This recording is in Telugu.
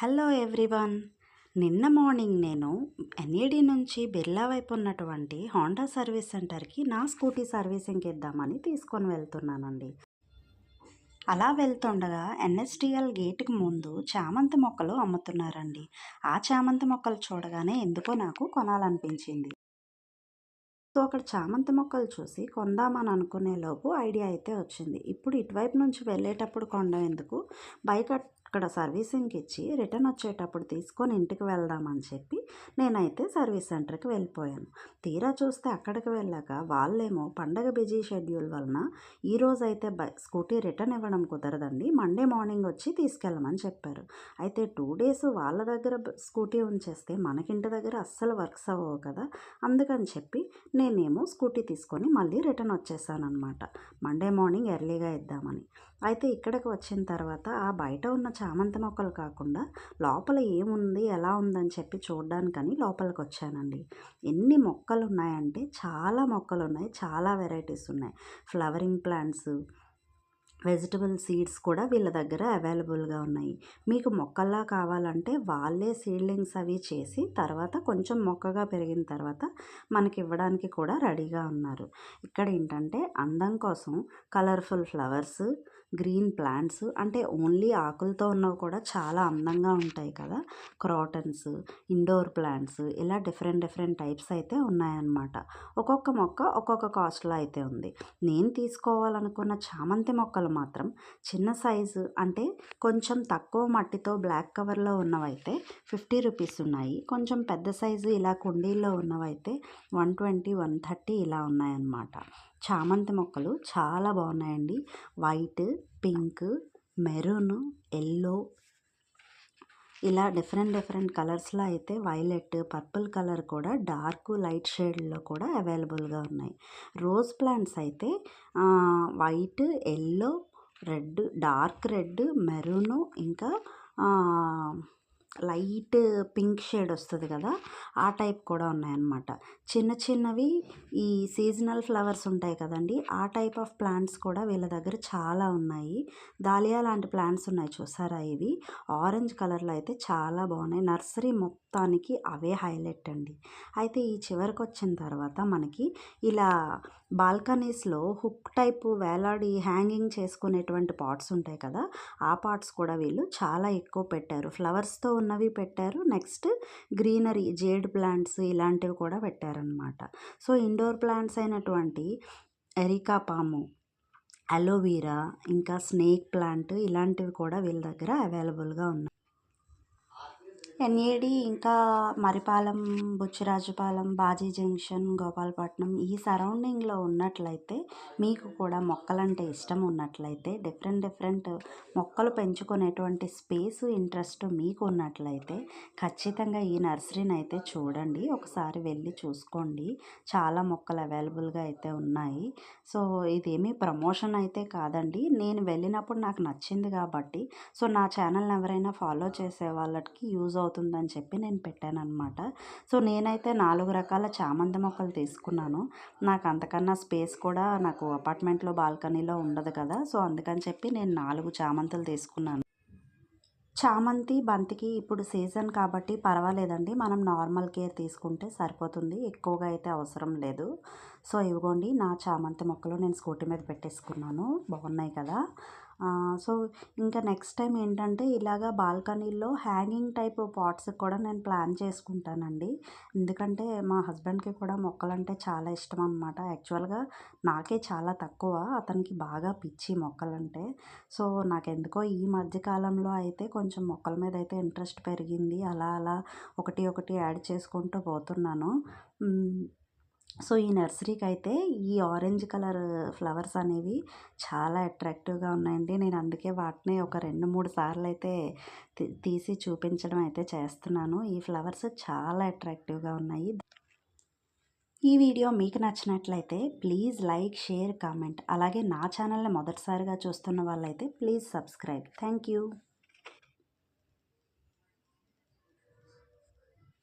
Hello everyone. నిన్న మార్నింగ్ నేను ఎన్ఏడి నుంచి బిర్లా వైపు ఉన్నటువంటి హోండా సర్వీస్ సెంటర్కి నా స్కూటీ సర్వీసింగ్కి ఇద్దామని తీసుకొని వెళ్తున్నానండి. అలా వెళ్తుండగా ఎన్ఎస్డిఎల్ గేట్కి ముందు చామంతి మొక్కలు అమ్ముతున్నారండి. ఆ చామంతి మొక్కలు చూడగానే ఎందుకో నాకు కొనాలనిపించింది. సో అక్కడ చామంతి మొక్కలు చూసి కొందామని అనుకునే లోపు ఐడియా అయితే వచ్చింది. ఇప్పుడు ఇటువైపు నుంచి వెళ్ళేటప్పుడు కొండ ఎందుకు? బైక్ అక్కడ సర్వీసింగ్కి ఇచ్చి రిటర్న్ వచ్చేటప్పుడు తీసుకొని ఇంటికి వెళ్దామని చెప్పి నేనైతే సర్వీస్ సెంటర్కి వెళ్ళిపోయాను. తీరా చూస్తే అక్కడికి వెళ్ళాక వాళ్ళేమో పండగ బిజీ షెడ్యూల్ వలన ఈరోజు అయితే బై స్కూటీ రిటర్న్ ఇవ్వడం కుదరదండి మండే మార్నింగ్ వచ్చి తీసుకెళ్ళమని చెప్పారు. అయితే టూ డేస్ వాళ్ళ దగ్గర స్కూటీ ఉంచేస్తే మనకింటి దగ్గర అస్సలు వర్క్స్ అవ్వవు కదా అందుకని చెప్పి నేనేమో స్కూటీ తీసుకొని మళ్ళీ రిటర్న్ వచ్చేసాను అనమాట మండే మార్నింగ్ ఎర్లీగా ఇద్దామని. అయితే ఇక్కడికి వచ్చిన తర్వాత ఆ బయట ఉన్న చామంతి మొక్కలు కాకుండా లోపల ఏముంది ఎలా ఉందని చెప్పి చూడడానికని లోపలికి వచ్చానండి ఎన్ని మొక్కలు ఉన్నాయంటే చాలా మొక్కలు ఉన్నాయి చాలా వెరైటీస్ ఉన్నాయి. ఫ్లవరింగ్ ప్లాంట్స్ వెజిటబుల్ సీడ్స్ కూడా వీళ్ళ దగ్గర అవైలబుల్గా ఉన్నాయి. మీకు మొక్కల్లా కావాలంటే వాళ్ళే సీడ్లింగ్స్ అవి చేసి తర్వాత కొంచెం మొక్కగా పెరిగిన తర్వాత మనకి ఇవ్వడానికి కూడా రెడీగా ఉన్నారు. ఇక్కడ ఏంటంటే అందం కోసం కలర్ఫుల్ ఫ్లవర్స్ గ్రీన్ ప్లాంట్స్ అంటే ఓన్లీ ఆకులతో ఉన్నవి కూడా చాలా అందంగా ఉంటాయి కదా. క్రాటన్స్ ఇండోర్ ప్లాంట్స్ ఇలా డిఫరెంట్ డిఫరెంట్ టైప్స్ అయితే ఉన్నాయన్నమాట. ఒక్కొక్క మొక్క ఒక్కొక్క కాస్ట్లో అయితే ఉంది. నేను తీసుకోవాలనుకున్న చామంతి మొక్కలు మాత్రం చిన్న సైజు అంటే కొంచెం తక్కువ మట్టితో బ్లాక్ కవర్లో ఉన్నవైతే ఫిఫ్టీ రూపీస్ ఉన్నాయి. కొంచెం పెద్ద సైజు ఇలా కుండీల్లో ఉన్నవైతే వన్ ట్వంటీ వన్ థర్టీ ఇలా ఉన్నాయన్నమాట. చామంతి మొక్కలు చాలా బాగున్నాయండి. White pink maroon yellow. ఇలా డిఫరెంట్ డిఫరెంట్ కలర్స్లో అయితే వైలెట్ పర్పుల్ కలర్ కూడా డార్క్ లైట్ షేడ్లో కూడా అవైలబుల్గా ఉన్నాయి. రోజ్ ప్లాంట్స్ అయితే white yellow red dark red maroon ఇంకా లైట్ పింక్ షేడ్ వస్తుంది కదా ఆ టైప్ కూడా ఉన్నాయన్నమాట. చిన్న చిన్నవి ఈ సీజనల్ ఫ్లవర్స్ ఉంటాయి కదండి ఆ టైప్ ఆఫ్ ప్లాంట్స్ కూడా వీళ్ళ దగ్గర చాలా ఉన్నాయి. దాలియా లాంటి ప్లాంట్స్ ఉన్నాయి చూసారా ఇవి? ఆరెంజ్ కలర్లో అయితే చాలా బాగున్నాయి. నర్సరీ మొత్తానికి అవే హైలైట్ అండి. అయితే ఈ చివరికి వచ్చిన తర్వాత మనకి ఇలా బాల్కనీస్లో హుక్ టైప్ వేలాడి హ్యాంగింగ్ చేసుకునేటువంటి పాట్స్ ఉంటాయి కదా ఆ పాట్స్ కూడా వీళ్ళు చాలా ఎక్కువ పెట్టారు. ఫ్లవర్స్తో ఉన్నవి పెట్టారు. నెక్స్ట్ గ్రీనరీ జేడ్ ప్లాంట్స్ ఇలాంటివి కూడా పెట్టారనమాట సో ఇండోర్ ప్లాంట్స్ అయినటువంటి ఎరికా పాము అలోవీరా ఇంకా స్నేక్ ప్లాంట్ ఇలాంటివి కూడా వీళ్ళ దగ్గర అవైలబుల్గా ఉన్నాయి. ఎన్ఏడి ఇంకా మరిపాలెం బుచ్చిరాజుపాలెం బాజీ జంక్షన్ గోపాలపట్నం ఈ సరౌండింగ్లో ఉన్నట్లయితే మీకు కూడా మొక్కలంటే ఇష్టం ఉన్నట్లయితే డిఫరెంట్ డిఫరెంట్ మొక్కలు పెంచుకునేటువంటి స్పేస్ ఇంట్రెస్ట్ మీకు ఉన్నట్లయితే ఖచ్చితంగా ఈ నర్సరీని అయితే చూడండి. ఒకసారి వెళ్ళి చూసుకోండి. చాలా మొక్కలు అవైలబుల్గా అయితే ఉన్నాయి. సో ఇదేమీ ప్రమోషన్ అయితే కాదండి. నేను వెళ్ళినప్పుడు నాకు నచ్చింది కాబట్టి సో నా ఛానల్ని ఎవరైనా ఫాలో చేసే వాళ్ళకి యూజ్ అవుతుంది అవుతుందని చెప్పి నేను పెట్టాను అనమాట సో నేనైతే నాలుగు రకాల చామంతి మొక్కలు తీసుకున్నాను. నాకు అంతకన్నా స్పేస్ కూడా నాకు అపార్ట్మెంట్లో బాల్కనీలో ఉండదు కదా. సో అందుకని చెప్పి నేను నాలుగు చామంతులు తీసుకున్నాను. చామంతి బంతికి ఇప్పుడు సీజన్ కాబట్టి పర్వాలేదండి. మనం నార్మల్ కేర్ తీసుకుంటే సరిపోతుంది. ఎక్కువగా అయితే అవసరం లేదు. సో ఇవ్వండి నా చామంతి మొక్కలు నేను స్కూటీ మీద పెట్టేసుకున్నాను. బాగున్నాయి కదా. సో ఇంకా నెక్స్ట్ టైం ఏంటంటే ఇలాగా బాల్కనీలో హ్యాంగింగ్ టైప్ పాట్స్ కూడా నేను ప్లాన్ చేసుకుంటానండి. ఎందుకంటే మా హస్బెండ్కి కూడా మొక్కలంటే చాలా ఇష్టం అనమాట యాక్చువల్గా నాకే చాలా తక్కువ అతనికి బాగా పిచ్చి మొక్కలంటే. సో నాకెందుకో ఈ మధ్యకాలంలో అయితే కొంచెం మొక్కల మీద అయితే ఇంట్రెస్ట్ పెరిగింది. అలా అలా ఒకటి ఒకటి యాడ్ చేసుకుంటూ పోతున్నాను. సో ఈ నర్సరీకి అయితే ఈ ఆరెంజ్ కలర్ ఫ్లవర్స్ అనేవి చాలా అట్రాక్టివ్గా ఉన్నాయండి. నేను అందుకే వాటిని ఒక రెండు మూడు సార్లు అయితే తీసి చూపించడం అయితే చేస్తున్నాను. ఈ ఫ్లవర్స్ చాలా అట్రాక్టివ్గా ఉన్నాయి. ఈ వీడియో మీకు నచ్చినట్లయితే ప్లీజ్ లైక్ షేర్ కామెంట్. అలాగే నా ఛానల్ని మొదటిసారిగా చూస్తున్న వాళ్ళైతే ప్లీజ్ సబ్స్క్రైబ్. Thank you